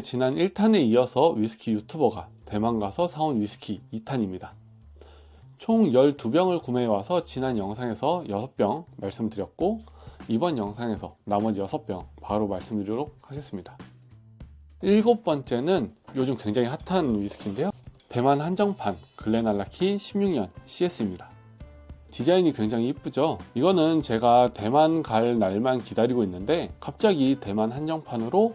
지난 1탄에 이어서 위스키 유튜버가 대만 가서 사온 위스키 2탄입니다. 총 12병을 구매해와서 지난 영상에서 6병 말씀드렸고 이번 영상에서 나머지 6병 바로 말씀드리도록 하겠습니다. 일곱 번째는 요즘 굉장히 핫한 위스키인데요. 대만 한정판 글렌알라키 16년 CS입니다. 디자인이 굉장히 이쁘죠? 이거는 제가 대만 갈 날만 기다리고 있는데 갑자기 대만 한정판으로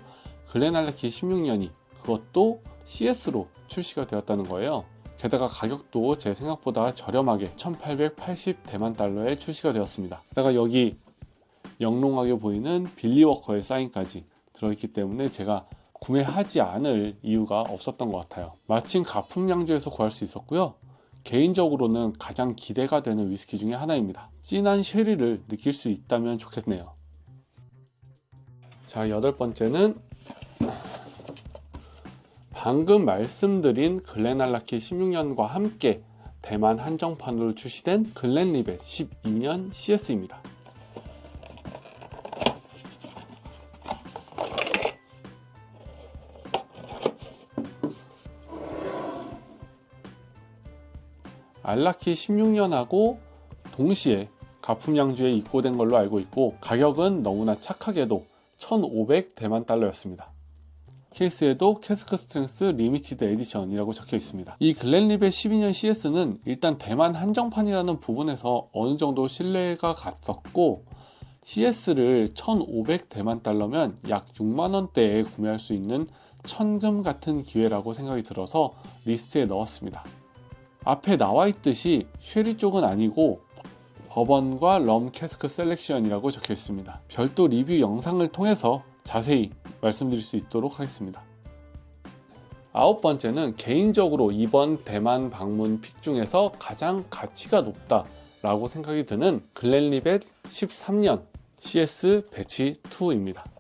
글렌알라키 16년이 그것도 CS로 출시가 되었다는 거예요. 게다가 가격도 제 생각보다 저렴하게 1880 대만 달러에 출시가 되었습니다. 게다가 여기 영롱하게 보이는 빌리워커의 사인까지 들어있기 때문에 제가 구매하지 않을 이유가 없었던 것 같아요. 마침 가품량주에서 구할 수 있었고요. 개인적으로는 가장 기대가 되는 위스키 중에 하나입니다. 진한 쉐리를 느낄 수 있다면 좋겠네요. 자, 여덟 번째는 방금 말씀드린 글렌알라키 16년과 함께 대만 한정판으로 출시된 글렌리벳 12년 CS입니다. 알라키 16년하고 동시에 가품량주에 입고된 걸로 알고 있고 가격은 너무나 착하게도 1,500 대만 달러였습니다. 케이스에도 캐스크 스트렝스 리미티드 에디션이라고 적혀 있습니다. 이 글렌리벳 12년 CS는 일단 대만 한정판이라는 부분에서 어느 정도 신뢰가 갔었고 CS를 1,500 대만 달러면 약 6만 원대에 구매할 수 있는 천금 같은 기회라고 생각이 들어서 리스트에 넣었습니다. 앞에 나와 있듯이 쉐리 쪽은 아니고 버번과 럼 캐스크 셀렉션이라고 적혀 있습니다. 별도 리뷰 영상을 통해서 자세히 말씀드릴 수 있도록 하겠습니다. 아홉 번째는 개인적으로 이번 대만 방문 픽 중에서 가장 가치가 높다 라고 생각이 드는 글렌리벳 13년 CS 배치 2입니다.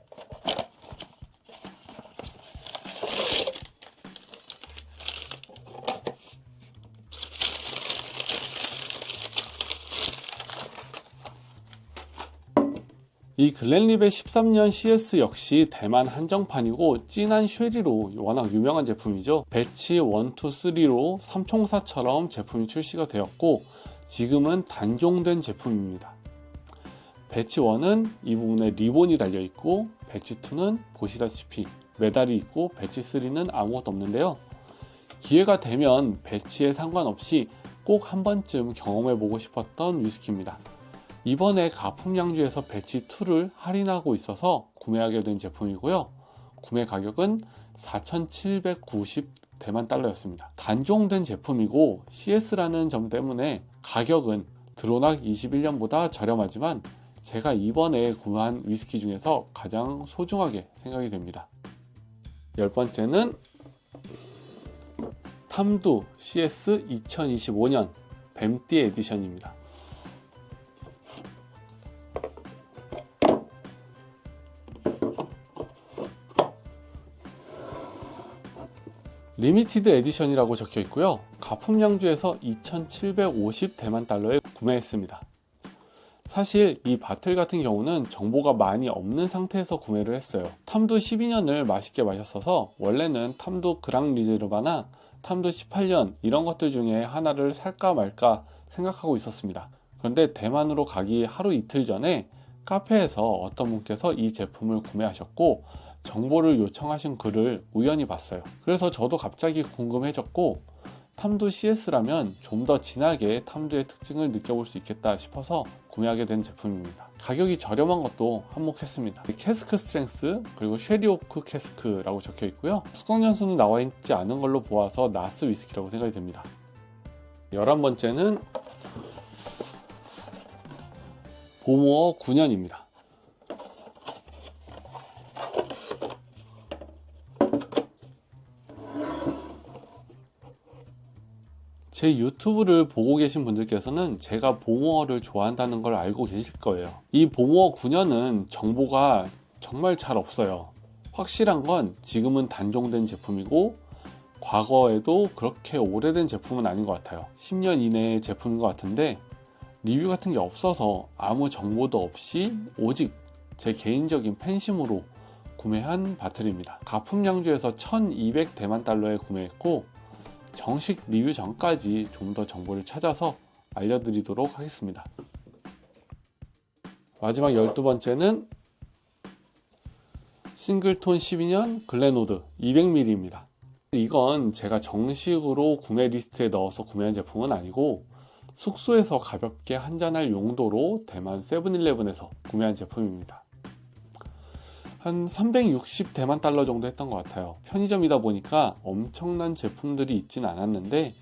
이 글렌리벳 13년 CS 역시 대만 한정판이고 진한 쉐리로 워낙 유명한 제품이죠. 배치 1, 2, 3로 삼총사처럼 제품이 출시가 되었고 지금은 단종된 제품입니다. 배치 1은 이 부분에 리본이 달려 있고 배치 2는 보시다시피 메달이 있고 배치 3는 아무것도 없는데요. 기회가 되면 배치에 상관없이 꼭 한 번쯤 경험해 보고 싶었던 위스키입니다. 이번에 가품량주에서 배치 2를 할인하고 있어서 구매하게 된 제품이고요. 구매 가격은 4,790 대만 달러였습니다. 단종된 제품이고 CS라는 점 때문에 가격은 드로낙 21년보다 저렴하지만 제가 이번에 구매한 위스키 중에서 가장 소중하게 생각이 됩니다. 열 번째는 탐두 CS 2025년 뱀띠 에디션입니다. 리미티드 에디션이라고 적혀 있고요. 가품량주에서 2,750 대만 달러에 구매했습니다. 사실 이 바틀 같은 경우는 정보가 많이 없는 상태에서 구매를 했어요. 탐도 12년을 맛있게 마셨어서 원래는 탐도 그랑 리제르바나 탐도 18년 이런 것들 중에 하나를 살까 말까 생각하고 있었습니다. 그런데 대만으로 가기 하루 이틀 전에 카페에서 어떤 분께서 이 제품을 구매하셨고 정보를 요청하신 글을 우연히 봤어요. 그래서 저도 갑자기 궁금해졌고 탐두 CS라면 좀 더 진하게 탐두의 특징을 느껴볼 수 있겠다 싶어서 구매하게 된 제품입니다. 가격이 저렴한 것도 한몫했습니다. 캐스크 스트렝스 그리고 쉐리오크 캐스크라고 적혀 있고요. 숙성 연수는 나와 있지 않은 걸로 보아서 나스 위스키라고 생각이 됩니다. 11번째는 보모어 9년입니다. 제 유튜브를 보고 계신 분들께서는 제가 보모어를 좋아한다는 걸 알고 계실 거예요. 이 보모어 9년은 정보가 정말 잘 없어요. 확실한 건 지금은 단종된 제품이고 과거에도 그렇게 오래된 제품은 아닌 것 같아요. 10년 이내의 제품인 것 같은데 리뷰 같은 게 없어서 아무 정보도 없이 오직 제 개인적인 팬심으로 구매한 바틀입니다. 가품량주에서 1200 대만 달러에 구매했고 정식 리뷰 전까지 좀 더 정보를 찾아서 알려드리도록 하겠습니다. 마지막 12번째는 싱글톤 12년 글렌우드 200ml입니다. 이건 제가 정식으로 구매 리스트에 넣어서 구매한 제품은 아니고 숙소에서 가볍게 한잔할 용도로 대만 세븐일레븐에서 구매한 제품입니다. 한 360대만 달러 정도 했던 것 같아요. 편의점이다 보니까 엄청난 제품들이 있진 않았는데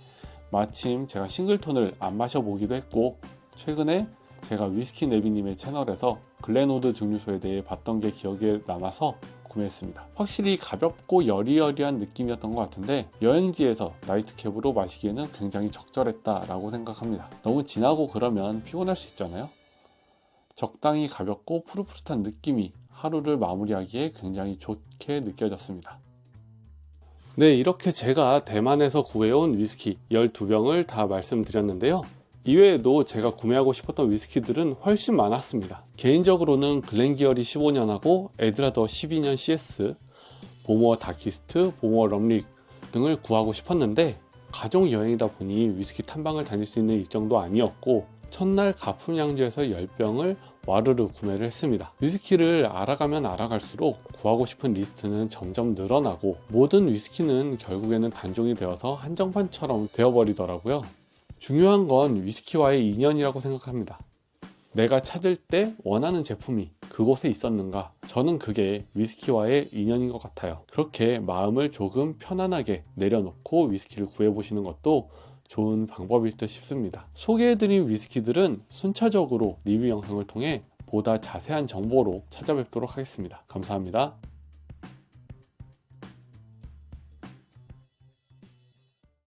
마침 제가 싱글톤을 안 마셔보기도 했고 최근에 제가 위스키 네비님의 채널에서 글렌우드 증류소에 대해 봤던 게 기억에 남아서 구매했습니다. 확실히 가볍고 여리여리한 느낌이었던 것 같은데 여행지에서 나이트캡으로 마시기에는 굉장히 적절했다라고 생각합니다. 너무 진하고 그러면 피곤할 수 있잖아요. 적당히 가볍고 푸릇푸릇한 느낌이 하루를 마무리하기에 굉장히 좋게 느껴졌습니다. 네, 이렇게 제가 대만에서 구해온 위스키 12병을 다 말씀드렸는데요. 이외에도 제가 구매하고 싶었던 위스키들은 훨씬 많았습니다. 개인적으로는 글렌기어리 15년하고 에드라더 12년 CS, 보모어 다키스트, 보모어 럼릭 등을 구하고 싶었는데 가족 여행이다 보니 위스키 탐방을 다닐 수 있는 일정도 아니었고 첫날 가품 양주에서 10병을 와르르 구매를 했습니다. 위스키를 알아가면 알아갈수록 구하고 싶은 리스트는 점점 늘어나고 모든 위스키는 결국에는 단종이 되어서 한정판처럼 되어버리더라고요. 중요한 건 위스키와의 인연이라고 생각합니다. 내가 찾을 때 원하는 제품이 그곳에 있었는가? 저는 그게 위스키와의 인연인 것 같아요. 그렇게 마음을 조금 편안하게 내려놓고 위스키를 구해보시는 것도 좋은 방법일 듯 싶습니다. 소개해드린 위스키들은 순차적으로 리뷰 영상을 통해 보다 자세한 정보로 찾아뵙도록 하겠습니다. 감사합니다.